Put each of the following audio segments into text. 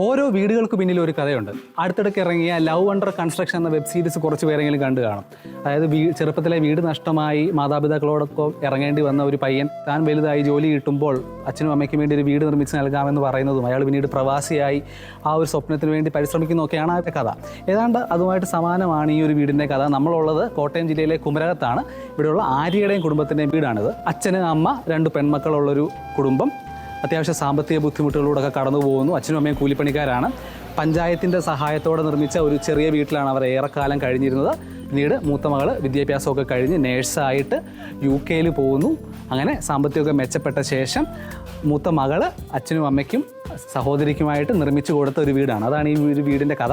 ഓരോ വീടുകൾക്ക് പിന്നിൽ ഒരു കഥയുണ്ട്. അടുത്തിടയ്ക്ക് ഇറങ്ങിയ ലവ് അണ്ടർ കൺസ്ട്രക്ഷൻ എന്ന വെബ് സീരീസ് കുറച്ച് പേരെങ്കിലും കണ്ടു കാണും. അതായത് വീ ചെറുപ്പത്തിലെ വീട് നഷ്ടമായി മാതാപിതാക്കളോടൊപ്പം ഇറങ്ങേണ്ടി വന്ന ഒരു പയ്യൻ താൻ വലുതായി ജോലി കിട്ടുമ്പോൾ അച്ഛനും അമ്മയ്ക്കും വേണ്ടി ഒരു വീട് നിർമ്മിച്ച് നൽകാമെന്ന് പറയുന്നതും അയാൾ പിന്നീട് പ്രവാസിയായി ആ ഒരു സ്വപ്നത്തിന് വേണ്ടി പരിശ്രമിക്കുന്നതൊക്കെയാണ് ആ കഥ. ഏതാണ്ട് അതുമായിട്ട് സമാനമാണ് ഈ ഒരു വീടിന്റെ കഥ. നമ്മളുള്ളത് കോട്ടയം ജില്ലയിലെ കുമരകത്താണ്. ഇവിടെയുള്ള ആര്യയുടെയും കുടുംബത്തിന്റെയും വീടാണിത്. അച്ഛന് അമ്മ രണ്ട് പെൺമക്കളുള്ളൊരു കുടുംബം. അത്യാവശ്യം സാമ്പത്തിക ബുദ്ധിമുട്ടുകളിലൂടെയൊക്കെ കടന്നു പോകുന്നു. അച്ഛനും അമ്മയും കൂലിപ്പണിക്കാരാണ്. പഞ്ചായത്തിന്റെ സഹായത്തോടെ നിർമ്മിച്ച ഒരു ചെറിയ വീട്ടിലാണ് അവർ ഏറെക്കാലം കഴിഞ്ഞിരുന്നത്. പിന്നീട് മൂത്ത മകൾ വിദ്യാഭ്യാസമൊക്കെ കഴിഞ്ഞ് നേഴ്സായിട്ട് യു കെയിൽ പോകുന്നു. അങ്ങനെ സാമ്പത്തികമൊക്കെ മെച്ചപ്പെട്ട ശേഷം മൂത്ത മകൾ അച്ഛനും അമ്മയ്ക്കും സഹോദരിക്കുമായിട്ട് നിർമ്മിച്ചു കൊടുത്ത ഒരു വീടാണ്. അതാണ് ഈ ഒരു വീടിന്റെ കഥ.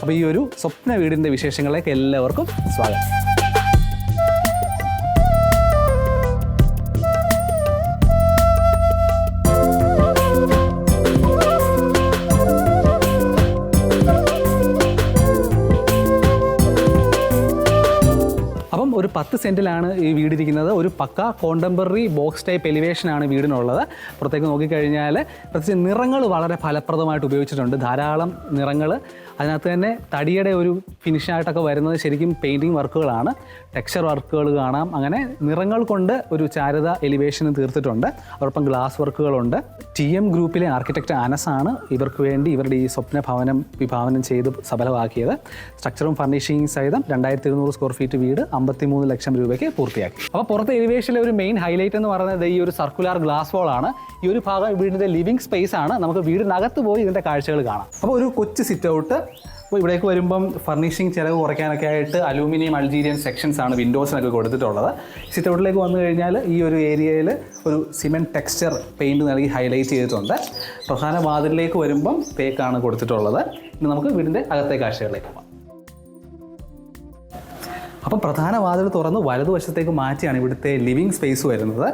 അപ്പോൾ ഈ ഒരു സ്വപ്ന വീടിന്റെ വിശേഷങ്ങളിലേക്ക് എല്ലാവർക്കും സ്വാഗതം. ഒരു പത്ത് സെന്റിലാണ് ഈ വീടിരിക്കുന്നത്. ഒരു പക്ക കോണ്ടംപററി ബോക്സ് ടൈപ്പ് എലിവേഷനാണ് വീടിനുള്ളത്. പുറത്തേക്ക് നോക്കിക്കഴിഞ്ഞാൽ പ്രത്യേകിച്ച് നിറങ്ങൾ വളരെ ഫലപ്രദമായിട്ട് ഉപയോഗിച്ചിട്ടുണ്ട്. ധാരാളം നിറങ്ങൾ. അതിനകത്ത് തന്നെ തടിയുടെ ഒരു ഫിനിഷായിട്ടൊക്കെ വരുന്നത് ശരിക്കും പെയിന്റിങ് വർക്കുകളാണ്. ടെക്സ്ചർ വർക്കുകൾ കാണാം. അങ്ങനെ നിറങ്ങൾ കൊണ്ട് ഒരു ചാരുത എലിവേഷന് തീർത്തിട്ടുണ്ട്. അതോടൊപ്പം ഗ്ലാസ് വർക്കുകളുണ്ട് ടി എം ഗ്രൂപ്പിലെ ആർക്കിടെക്ട് അനസാണ് ഇവർക്ക് വേണ്ടി ഇവരുടെ ഈ സ്വപ്ന ഭവനം വിഭാവനം ചെയ്ത് സഫലമാക്കിയത് സ്ട്രക്ചറും ഫർണിഷിംഗ് സഹിതം രണ്ടായിരത്തി ഇരുന്നൂറ് സ്ക്വയർ ഫീറ്റ് വീട് അമ്പത്തിമൂന്ന് ലക്ഷം രൂപയ്ക്ക് പൂർത്തിയാക്കി. അപ്പോൾ പുറത്തെ എലിവേഷനിലെ ഒരു മെയിൻ ഹൈലൈറ്റ് എന്ന് പറയുന്നത് ഈ ഒരു സർക്കുലാർ ഗ്ലാസ് വാൾ ആണ്. ഈ ഒരു ഭാഗം വീടിന്റെ ലിവിംഗ് സ്പേസ് ആണ്. നമുക്ക് വീടിനകത്ത് പോയി ഇതിന്റെ കാഴ്ചകൾ കാണാം. അപ്പോൾ ഒരു കൊച്ചു സിറ്റ് ഔട്ട് അപ്പോൾ ഇവിടേക്ക് വരുമ്പം ഫർണിഷിംഗ് ചിലവ് കുറയ്ക്കാനൊക്കെ ആയിട്ട് അലൂമിനിയം അൾജീരിയൻ സെക്ഷൻസ് ആണ് വിൻഡോസിനൊക്കെ കൊടുത്തിട്ടുള്ളത്. സിറ്റൗട്ടിലേക്ക് വന്നു കഴിഞ്ഞാൽ ഈ ഒരു ഏരിയയിൽ ഒരു സിമെന്റ് ടെക്സ്ചർ പെയിന്റ് നൽകി ഹൈലൈറ്റ് ചെയ്തിട്ടുണ്ട്. പ്രധാന വാതിലിലേക്ക് വരുമ്പം തേക്കാണ് കൊടുത്തിട്ടുള്ളത്. ഇനി നമുക്ക് വീടിന്റെ അകത്തെ കാഴ്ചകളിലേക്ക് പോകാം. അപ്പം പ്രധാന വാതിൽ തുറന്ന് വലതുവശത്തേക്ക് മാറ്റിയാണ് ഇവിടുത്തെ ലിവിങ് സ്പേസ് വരുന്നത്.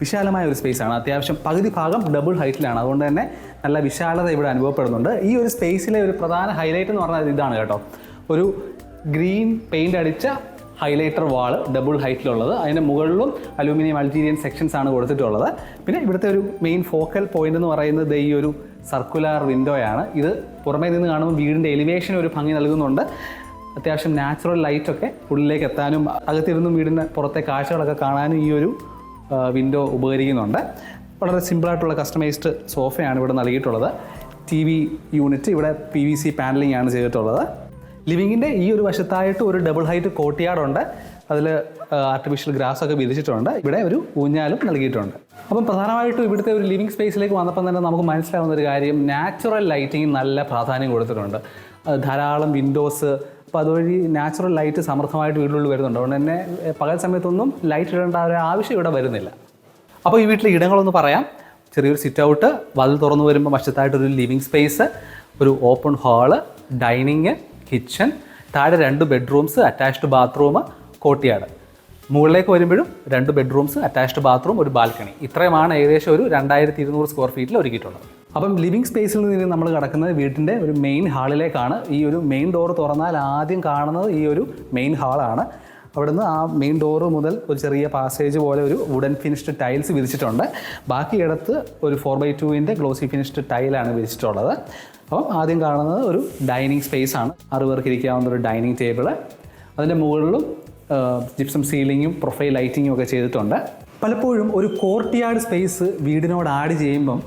വിശാലമായ ഒരു സ്പേസാണ് അത്യാവശ്യം പകുതി ഭാഗം ഡബിൾ ഹൈറ്റിലാണ് അതുകൊണ്ട് തന്നെ നല്ല വിശാലത ഇവിടെ അനുഭവപ്പെടുന്നുണ്ട്. ഈ ഒരു സ്പേസിലെ ഒരു പ്രധാന ഹൈലൈറ്റ് എന്ന് പറഞ്ഞാൽ ഇതാണ് കേട്ടോ. ഒരു ഗ്രീൻ പെയിന്റ് അടിച്ച ഹൈലൈറ്റർ വാൾ ഡബിൾ ഹൈറ്റിലുള്ളത് അതിന്റെ മുകളിലും അലൂമിനിയം അൾജീരിയൻ സെക്ഷൻസ് ആണ് കൊടുത്തിട്ടുള്ളത്. പിന്നെ ഇവിടുത്തെ ഒരു മെയിൻ ഫോക്കൽ പോയിന്റ് എന്ന് പറയുന്നത് ഈ ഒരു സർക്കുലാർ വിൻഡോയാണ് ഇത് പുറമേ നിന്ന് കാണുമ്പോൾ വീടിന്റെ എലിവേഷൻ ഒരു ഭംഗി നൽകുന്നുണ്ട്. അത്യാവശ്യം നാച്ചുറൽ ലൈറ്റൊക്കെ ഉള്ളിലേക്ക് എത്താനും അകത്തിരുന്നും വീടിന്റെ പുറത്തെ കാഴ്ചകളൊക്കെ കാണാനും ഈ ഒരു വിൻഡോ ഉപകരിക്കുന്നുണ്ട്. വളരെ സിമ്പിളായിട്ടുള്ള കസ്റ്റമൈസ്ഡ് സോഫയാണ് ഇവിടെ നൽകിയിട്ടുള്ളത്. ടി വി യൂണിറ്റ് ഇവിടെ പി വി സി പാനലിംഗ് ആണ് ചെയ്തിട്ടുള്ളത്. ലിവിങ്ങിന്റെ ഈ ഒരു വശത്തായിട്ട് ഒരു ഡബിൾ ഹൈറ്റ് കോട്ടിയാടുണ്ട് അതിൽ ആർട്ടിഫിഷ്യൽ ഗ്രാസ് ഒക്കെ വിരിച്ചിട്ടുണ്ട്. ഇവിടെ ഒരു ഊഞ്ഞാലും നൽകിയിട്ടുണ്ട്. അപ്പം പ്രധാനമായിട്ടും ഇവിടുത്തെ ഒരു ലിവിങ് സ്പേസിലേക്ക് വന്നപ്പം തന്നെ നമുക്ക് മനസ്സിലാവുന്ന ഒരു കാര്യം നാച്ചുറൽ ലൈറ്റിംഗ് നല്ല പ്രാധാന്യം കൊടുത്തിട്ടുണ്ട്. ധാരാളം വിൻഡോസ് അപ്പോൾ അതുവഴി നാച്ചുറൽ ലൈറ്റ് സമർത്ഥമായിട്ട് വീടുകളിൽ വരുന്നുണ്ട്. അതുകൊണ്ട് തന്നെ പകൽ സമയത്തൊന്നും ലൈറ്റ് ഇടേണ്ട ഒരു ആവശ്യം ഇവിടെ വരുന്നില്ല. അപ്പോൾ ഈ വീട്ടിലെ ഇടങ്ങളൊന്ന് പറയാം. ചെറിയൊരു സിറ്റ് ഔട്ട് വാതിൽ തുറന്നു വരുമ്പോൾ വശത്തായിട്ടൊരു ലിവിങ് സ്പേസ് ഒരു ഓപ്പൺ ഹാൾ ഡൈനിങ് കിച്ചൺ താഴെ രണ്ട് ബെഡ്റൂംസ് അറ്റാച്ച്ഡ് ബാത്റൂം കോട്ടിയാട് മുകളിലേക്ക് വരുമ്പോഴും രണ്ട് ബെഡ്റൂംസ് അറ്റാച്ച്ഡ് ബാത്റൂം ഒരു ബാൽക്കണി ഇത്രയുമാണ് ഏകദേശം ഒരു രണ്ടായിരത്തി ഇരുന്നൂറ് സ്ക്വയർ ഫീറ്റിൽ ഒരുക്കിയിട്ടുള്ളത്. അപ്പം ലിവിംഗ് സ്പേസിൽ നിന്ന് നമ്മൾ കിടക്കുന്നത് വീട്ടിന്റെ ഒരു മെയിൻ ഹാളിലേക്കാണ് ഈ ഒരു മെയിൻ ഡോർ തുറന്നാൽ ആദ്യം കാണുന്നത് ഈ ഒരു മെയിൻ ഹാളാണ് അവിടുന്ന് ആ മെയിൻ ഡോറ് മുതൽ ഒരു ചെറിയ പാസേജ് പോലെ ഒരു വുഡൻ ഫിനിഷ്ഡ് ടൈൽസ് വിരിച്ചിട്ടുണ്ട്. ബാക്കി ഇടത്ത് ഒരു ഫോർ ബൈ ടുവിന്റെ ഗ്ലോസി ഫിനിഷ്ഡ് ടൈലാണ് വിരിച്ചിട്ടുള്ളത്. അപ്പം ആദ്യം കാണുന്നത് ഒരു ഡൈനിങ് സ്പേസ് ആണ്. ആറ് പേർക്ക് ഇരിക്കാവുന്ന ഒരു ഡൈനിങ് ടേബിൾ അതിന്റെ മുകളിലും ജിപ്സം സീലിങ്ങും പ്രൊഫൈൽ ലൈറ്റിങ്ങും ഒക്കെ ചെയ്തിട്ടുണ്ട്. പലപ്പോഴും ഒരു കോർട്ടിയാർഡ് സ്പേസ് വീടിനോട് ആഡ് ചെയ്യുമ്പം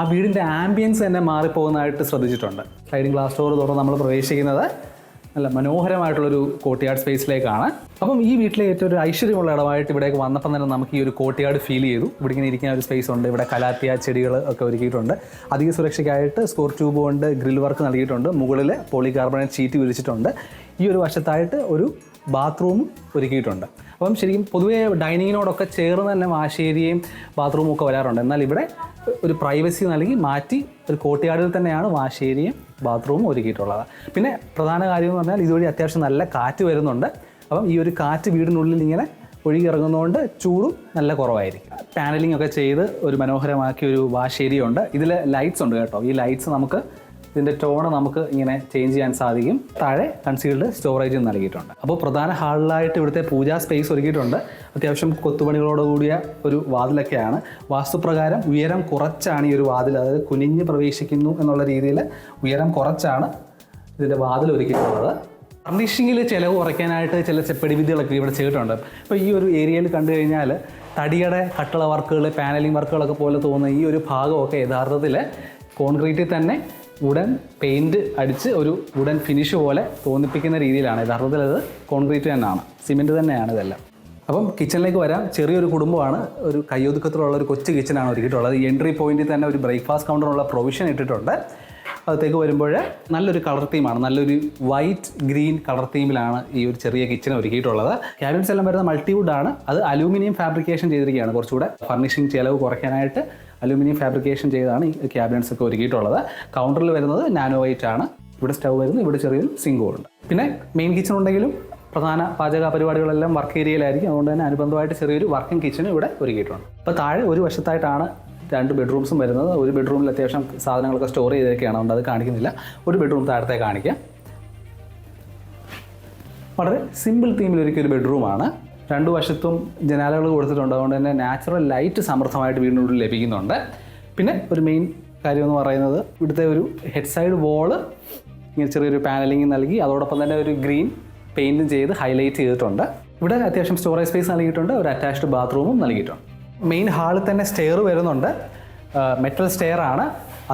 ആ വീടിന്റെ ആംബിയൻസ് തന്നെ മാറിപ്പോകുന്നതായിട്ട് ശ്രദ്ധിച്ചിട്ടുണ്ട്. സ്ലൈഡിംഗ് ഗ്ലാസ് ഡോർ തുറന്ന് നമ്മൾ പ്രവേശിക്കുന്നത് നല്ല മനോഹരമായിട്ടുള്ളൊരു കോട്ടിയാട് സ്പേസിലേക്കാണ് അപ്പം ഈ വീട്ടിലെ ഏറ്റവും ഒരു ഐശ്വര്യമുള്ള ഇടമായിട്ട് ഇവിടേക്ക് വന്നപ്പം തന്നെ നമുക്ക് ഈ ഒരു കോട്ടിയാട് ഫീൽ ചെയ്തു. ഇവിടെ ഇങ്ങനെ ഇരിക്കുന്ന ഒരു സ്പേസ് ഉണ്ട്. ഇവിടെ കലാത്തിയ ചെടികൾ ഒക്കെ ഒരുക്കിയിട്ടുണ്ട്. അധിക സുരക്ഷയ്ക്കായിട്ട് സ്കോർ ട്യൂബ് കൊണ്ട് ഗ്രിൽ വർക്ക് നൽകിയിട്ടുണ്ട്. മുകളിൽ പോളി കാർബണേറ്റ് ഷീറ്റ് വിരിച്ചിട്ടുണ്ട്. ഈ ഒരു വശത്തായിട്ട് ഒരു ബാത്റൂമും ഒരുക്കിയിട്ടുണ്ട്. അപ്പം ശരിക്കും പൊതുവേ ഡൈനിങ്ങിനോടൊക്കെ ചേർന്ന് തന്നെ വാശേരിയും ബാത്റൂമും ഒക്കെ വരാറുണ്ട്. എന്നാൽ ഇവിടെ ഒരു പ്രൈവസി നൽകി മാറ്റി ഒരു കോട്ടിയാടിൽ തന്നെയാണ് വാശേരിയും ബാത്റൂമും ഒരുക്കിയിട്ടുള്ളത്. പിന്നെ പ്രധാന കാര്യം എന്ന് പറഞ്ഞാൽ ഇതുവഴി അത്യാവശ്യം നല്ല കാറ്റ് വരുന്നുണ്ട്. അപ്പം ഈ ഒരു കാറ്റ് വീടിനുള്ളിൽ ഇങ്ങനെ ഒഴുകി ഇറങ്ങുന്നതുകൊണ്ട് ചൂടും നല്ല കുറവായിരിക്കും. പാനലിംഗ് ഒക്കെ ചെയ്ത് ഒരു മനോഹരമാക്കിയ ഒരു വാശേരിയുണ്ട് ഇതിൽ ലൈറ്റ്സ് ഉണ്ട് കേട്ടോ. ഈ ലൈറ്റ്സ് നമുക്ക് ഇതിന്റെ ടോണ് നമുക്ക് ഇങ്ങനെ ചേഞ്ച് ചെയ്യാൻ സാധിക്കും. താഴെ കൺസീൽഡ് സ്റ്റോറേജും നൽകിയിട്ടുണ്ട്. അപ്പോൾ പ്രധാന ഹാളിലായിട്ട് ഇവിടുത്തെ പൂജാ സ്പേസ് ഒരുക്കിയിട്ടുണ്ട്. അത്യാവശ്യം കൊത്തുപണികളോടുകൂടിയ ഒരു വാതിലൊക്കെയാണ്. വാസ്തുപ്രകാരം ഉയരം കുറച്ചാണ് ഈ ഒരു വാതിൽ. അതായത് കുനിഞ്ഞ് പ്രവേശിക്കുന്നു എന്നുള്ള രീതിയിൽ ഉയരം കുറച്ചാണ് ഇതിന്റെ വാതിൽ ഒരുക്കിയിട്ടുള്ളത്. ഫർണിഷിങ്ങിൽ ചിലവ് കുറയ്ക്കാനായിട്ട് ചില ചെപ്പടി വിദ്യകളൊക്കെ ഇവിടെ ചെയ്തിട്ടുണ്ട്. ഇപ്പോൾ ഈ ഒരു ഏരിയയിൽ കണ്ടു കഴിഞ്ഞാൽ തടിയുടെ കട്ടള വർക്കുകൾ പാനലിംഗ് വർക്കുകളൊക്കെ പോലെ തോന്നുന്ന ഈ ഒരു ഭാഗമൊക്കെ യഥാർത്ഥത്തിൽ കോൺക്രീറ്റിൽ തന്നെ വുഡൻ പെയിന്റ് അടിച്ച് ഒരു വുഡൻ ഫിനിഷ് പോലെ തോന്നിപ്പിക്കുന്ന രീതിയിലാണ്. യഥാർത്ഥത്തിൽ അത് കോൺക്രീറ്റ് തന്നെയാണ്. സിമെന്റ് തന്നെയാണ് ഇതെല്ലാം. അപ്പം കിച്ചണിലേക്ക് വരാം. ചെറിയൊരു കുടുംബമാണ്. ഒരു കയ്യൊതുക്കത്തിലുള്ള ഒരു കൊച്ചു കിച്ചണാണ് ഒരുക്കിയിട്ടുള്ളത്. എൻട്രി പോയിന്റിൽ തന്നെ ഒരു ബ്രേക്ക്ഫാസ്റ്റ് കൗണ്ടറുള്ള പ്രൊവിഷൻ ഇട്ടിട്ടുണ്ട്. അകത്തേക്ക് വരുമ്പോൾ നല്ലൊരു കളർ തീമാണ് നല്ലൊരു വൈറ്റ് ഗ്രീൻ കളർ തീമിലാണ് ഈ ഒരു ചെറിയ കിച്ചൺ ഒരുക്കിയിട്ടുള്ളത്. ക്യാബിനറ്റ്സ് എല്ലാം വരുന്ന മൾട്ടിവുഡ് ആണ്. അത് അലൂമിനിയം ഫാബ്രിക്കേഷൻ ചെയ്തിരിക്കുകയാണ് കുറച്ചുകൂടെ. ഫർണിഷിംഗ് ചിലവ് കുറയ്ക്കാനായിട്ട് അലൂമിനിയം ഫാബ്രിക്കേഷൻ ചെയ്താണ് ഈ ക്യാബിനറ്റ്സ് ഒക്കെ ഒരുക്കിയിട്ടുള്ളത്. കൗണ്ടറിൽ വരുന്നത് നാനോ വൈറ്റ് ആണ്. ഇവിടെ സ്റ്റൗ വരുന്നു ഇവിടെ ചെറിയൊരു സിങ്കും ഉണ്ട്. പിന്നെ മെയിൻ കിച്ചൺ ഉണ്ടെങ്കിലും പ്രധാന പാചക പരിപാടികളെല്ലാം വർക്ക് ഏരിയയിലായിരിക്കും അതുകൊണ്ട് തന്നെ അനുബന്ധമായിട്ട് ചെറിയൊരു വർക്കിംഗ് കിച്ചൺ ഇവിടെ ഒരുക്കിയിട്ടുണ്ട്. അപ്പോൾ താഴെ ഒരു വശത്തായിട്ടാണ് രണ്ട് ബെഡ്റൂംസും വരുന്നത്. ഒരു ബെഡ്റൂമിൽ അത്യാവശ്യം സാധനങ്ങളൊക്കെ സ്റ്റോർ ചെയ്തൊക്കെയാണ് അതുകൊണ്ട് അത് കാണിക്കുന്നില്ല. ഒരു ബെഡ്റൂം താഴത്തെ കാണിക്കാം. വളരെ സിമ്പിൾ തീമിൽ ഒരുക്കിയ ഒരു ബെഡ്റൂമാണ് രണ്ടു വശത്തും ജനാലകൾ കൊടുത്തിട്ടുണ്ട്. അതുകൊണ്ട് തന്നെ നാച്ചുറൽ ലൈറ്റ് സമൃദ്ധമായിട്ട് വീടിനുള്ളിൽ ലഭിക്കുന്നുണ്ട്. പിന്നെ ഒരു മെയിൻ കാര്യം എന്ന് പറയുന്നത് ഇവിടുത്തെ ഒരു ഹെഡ് സൈഡ് വോൾ ഇങ്ങനെ ചെറിയൊരു പാനലിംഗ് നൽകി അതോടൊപ്പം തന്നെ ഒരു ഗ്രീൻ പെയിന്റും ചെയ്ത് ഹൈലൈറ്റ് ചെയ്തിട്ടുണ്ട്. ഇവിടെ അത്യാവശ്യം സ്റ്റോറേജ് സ്പേസ് നൽകിയിട്ടുണ്ട് ഒരു അറ്റാച്ച്ഡ് ബാത്റൂമും നൽകിയിട്ടുണ്ട്. മെയിൻ ഹാളിൽ തന്നെ സ്റ്റെയർ വരുന്നുണ്ട്. മെറ്റൽ സ്റ്റെയർ ആണ്.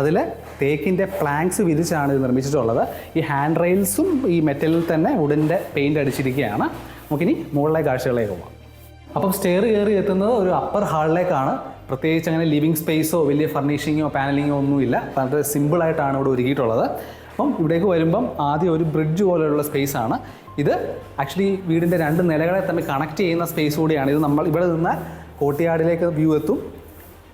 അതിൽ തേക്കിന്റെ പ്ലാങ്ക്സ് വിരിച്ചാണ് ഇത് നിർമ്മിച്ചിട്ടുള്ളത്. ഈ ഹാൻഡ് റെയിൽസും ഈ മെറ്റലിൽ തന്നെ വുഡിന്റെ പെയിന്റ് അടിച്ചിരിക്കുകയാണ്. നമുക്കിനി മുകളിലെ കാഴ്ചകളിലേക്ക് പോകാം അപ്പം സ്റ്റെയർ കയറി എത്തുന്നത് ഒരു അപ്പർ ഹാളിലേക്കാണ് പ്രത്യേകിച്ച് അങ്ങനെ ലിവിങ് സ്പേസോ വലിയ ഫർണിഷിങ്ങോ പാനലിങ്ങോ ഒന്നുമില്ല വളരെ സിമ്പിളായിട്ടാണ് ഇവിടെ ഒരുക്കിയിട്ടുള്ളത്. അപ്പം ഇവിടേക്ക് വരുമ്പം ആദ്യം ഒരു ബ്രിഡ്ജ് പോലെയുള്ള സ്പേസ് ആണ്. ഇത് ആക്ച്വലി വീടിന്റെ രണ്ട് നിലകളെ തമ്മിൽ കണക്ട് ചെയ്യുന്ന സ്പേസ് കൂടിയാണ്. ഇത് നമ്മൾ ഇവിടെ നിന്ന് കോട്ടിയാടിലേക്ക് വ്യൂ എത്തും.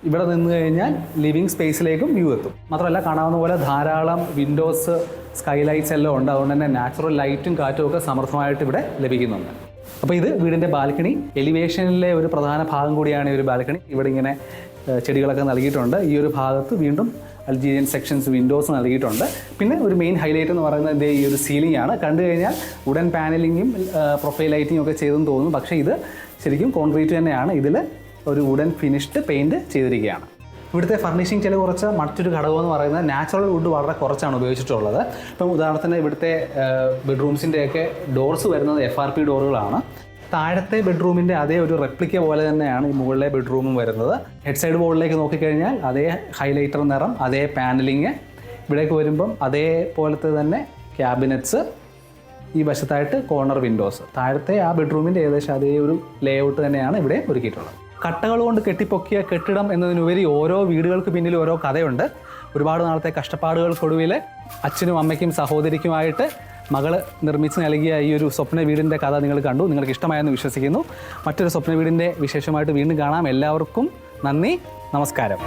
ഇവിടെ നിന്ന് കഴിഞ്ഞാൽ ലിവിങ് സ്പേസിലേക്കും വ്യൂ എത്തും. മാത്രമല്ല കാണാവുന്ന പോലെ ധാരാളം വിൻഡോസ് സ്കൈലൈറ്റ്സ് എല്ലാം ഉണ്ട്. അതുകൊണ്ട് തന്നെ നാച്ചുറൽ ലൈറ്റും കാറ്റും ഒക്കെ സമർത്ഥമായിട്ട് ഇവിടെ ലഭിക്കുന്നുണ്ട്. അപ്പോൾ ഇത് വീടിന്റെ ബാൽക്കണി. എലിവേഷനിലെ ഒരു പ്രധാന ഭാഗം കൂടിയാണ് ഈ ഒരു ബാൽക്കണി. ഇവിടെ ഇങ്ങനെ ചെടികളൊക്കെ നൽകിയിട്ടുണ്ട്. ഈ ഒരു ഭാഗത്ത് വീണ്ടും അൽജീരിയൻ സെക്ഷൻസ് വിൻഡോസ് നൽകിയിട്ടുണ്ട്. പിന്നെ ഒരു മെയിൻ ഹൈലൈറ്റ് എന്ന് പറയുന്നത് ഈ ഒരു സീലിംഗ് ആണ്. കണ്ടു കഴിഞ്ഞാൽ ഉടൻ പാനലിങ്ങും പ്രൊഫൈൽ ലൈറ്റിങ്ങും ഒക്കെ ചെയ്തെന്ന് തോന്നുന്നു. പക്ഷേ ഇത് ശരിക്കും കോൺക്രീറ്റ് തന്നെയാണ്. ഇതിൽ ഒരു ഉടൻ ഫിനിഷ്ഡ് പെയിന്റ് ചെയ്തിരിക്കുകയാണ്. ഇവിടുത്തെ ഫർണിഷിംഗ് ചില കുറച്ച് മറ്റൊരു ഘടകം എന്ന് പറയുന്നത് നാച്ചുറൽ വുഡ് വളരെ കുറച്ചാണ് ഉപയോഗിച്ചിട്ടുള്ളത്. ഇപ്പം ഉദാഹരണത്തിന് ഇവിടുത്തെ ബെഡ്റൂംസിന്റെയൊക്കെ ഡോർസ് വരുന്നത് എഫ് ആർ പി ഡോറുകളാണ് താഴത്തെ ബെഡ്റൂമിന്റെ അതേ ഒരു റെപ്ലിക്ക പോലെ തന്നെയാണ് ഈ മുകളിലെ ബെഡ്റൂമും വരുന്നത്. ഹെഡ് സൈഡ് ബോർഡിലേക്ക് നോക്കിക്കഴിഞ്ഞാൽ അതേ ഹൈലൈറ്റർ നിറം അതേ പാനലിങ് ഇവിടേക്ക് വരുമ്പം അതേപോലത്തെ തന്നെ ക്യാബിനറ്റ്സ് ഈ വശത്തായിട്ട് കോർണർ വിൻഡോസ് താഴത്തെ ആ ബെഡ്റൂമിന്റെ ഏകദേശം അതേ ഒരു ലേഔട്ട് തന്നെയാണ് ഇവിടെ ഒരുക്കിയിട്ടുള്ളത്. കട്ടകൾ കൊണ്ട് കെട്ടിപ്പൊക്കിയ കെട്ടിടം എന്നതിനുപരി ഓരോ വീടുകൾക്ക് പിന്നിൽ ഓരോ കഥയുണ്ട്. ഒരുപാട് നാളത്തെ കഷ്ടപ്പാടുകൾക്കൊടുവിൽ അച്ഛനും അമ്മയ്ക്കും സഹോദരിക്കുമായിട്ട് മകൾ നിർമ്മിച്ച് നൽകിയ ഈ ഒരു സ്വപ്ന വീടിന്റെ കഥ നിങ്ങൾ കണ്ടു. നിങ്ങൾക്ക് ഇഷ്ടമായെന്ന് വിശ്വസിക്കുന്നു. മറ്റൊരു സ്വപ്ന വീടിന്റെ വിശേഷമായിട്ട് വീണ്ടും കാണാം. എല്ലാവർക്കും നന്ദി. നമസ്കാരം.